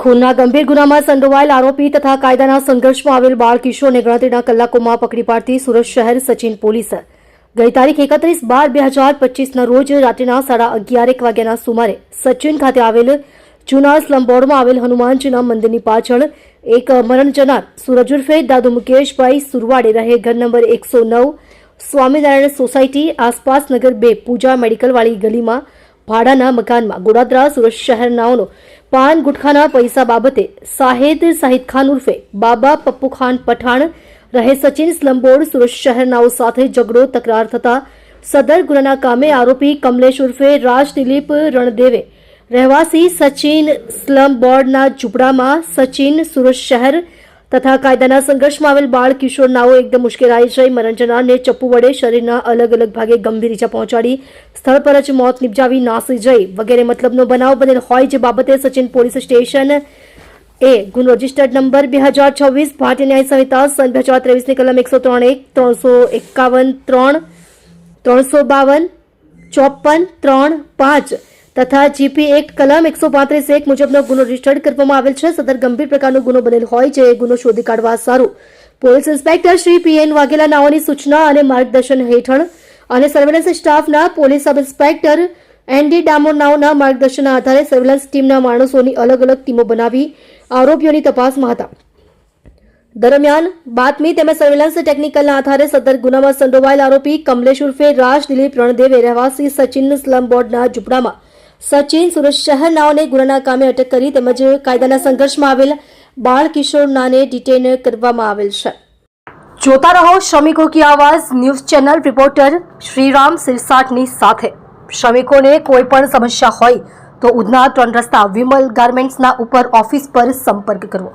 ખૂનના ગંભીર ગુનામાં સંડોવાયેલ આરોપી તથા કાયદાના સંઘર્ષમાં આવેલ બાળ કિશોરને ગણતરીના કલાકોમાં પકડી પાડતી સુરત શહેર સચિન પોલીસ. ગઈ તારીખ એકત્રીસ બાર બે હજાર પચીસના રોજ રાત્રિના સાડા અગિયારેક વાગ્યાના સુમારે સચિન ખાતે આવેલ જૂના સ્લમ બોર્ડમાં આવેલ હનુમાનજીના મંદિરની પાછળ એક મરણ જનાર સુરજ ઉર્ફે દાદુ મુકેશભાઈ સુરવાડે રહે ઘર નંબર એકસો નવ સ્વામિનારાયણ સોસાયટી આસપાસ નગર બે પૂજા મેડિકલવાળી ગલીમાં ભાડાના મકાનમાં ગોડાદરા સુરત શહેરનાઓનો પાન ગુટખાના પૈસા બાબતે સાહેદ સાહિદ ખાન ઉર્ફે બાબા પપ્પુ ખાન પઠાણ રહે સચિન સ્લમ્બોર્ડ સુરત શહેરનાઓ સાથે ઝઘડો તકરાર થતા સદર ગુનાના કામે આરોપી કમલેશ ઉર્ફે રાજ દિલીપ રણદેવે રહેવાસી સચિન સ્લમ બોર્ડના ઝૂંપડામાં સચિન સુરત શહેર તથા કાયદાના સંઘર્ષમાં આવેલ બાળ કિશોરનાઓ એકદમ મુશ્કેલાઈ જઈ મરણ જનારને ચપ્પુ વડે શરીરના અલગ અલગ ભાગે ગંભીર ઇજા પહોંચાડી સ્થળ પર જ મોત નિપજાવી નાસી જઈ વગેરે મતલબનો બનાવ બનેલ હોય જે બાબતે સચિન પોલીસ સ્ટેશન એ ગુનો રજિસ્ટર્ડ નંબર બે હજાર છવ્વીસ ભારતીય ન્યાય સંહિતા સન બે હજાર ત્રેવીસની કલમ એકસો ત્રણ એક, ત્રણસો એકાવન, ત્રણ, ત્રણસો બાવન, ચોપન, ત્રણ, પાંચ તથા જીપી એક્ટ કલમ એકસો પાંત્રીસ એક મુજબનો ગુનો રજીસ્ટર્ડ કરવામાં આવેલ છે. સદર ગંભીર પ્રકારનો ગુનો બનેલ હોય જે ગુનો શોધી કાઢવા સારું. Police inspector Shri P N Vaghela નાઓની સૂચના અને માર્ગદર્શન હેઠળ અને સર્વેલન્સ સ્ટાફના police sub inspector N D Damor નાઓના માર્ગદર્શનના આધારે સર્વેલન્સ ટીમના માણસોની અલગ અલગ ટીમો બનાવી આરોપીઓની તપાસમાં હતા. દરમિયાન બાતમી તેમજ સર્વેલન્સ ટેકનિકલના આધારે સદર ગુનામાં સંડોવાયેલ આરોપી કમલેશ ઉર્ફે રાજ દિલીપ રણદેવે રહેવાસી સચિન સ્લમ બોર્ડના ઝૂંપડામાં સચિન સુરત શહેરનાઓને ગુનાના કામે અટક કરી તેમજ કાયદાના સંઘર્ષમાં આવેલ બાળ કિશોરનાને ડિટેન કરવામાં આવેલ છે. જોતા રહો શ્રમિકો કી આવાજ, ન્યૂઝ ચેનલ રિપોર્ટર શ્રીરામ સિરસાટની સાથે. શ્રમિકોને કોઈ પણ સમસ્યા હોય તો ઉધના ત્રણ રસ્તા વિમલ ગાર્મેન્ટ્સના ઉપર ઓફિસ પર સંપર્ક કરવો.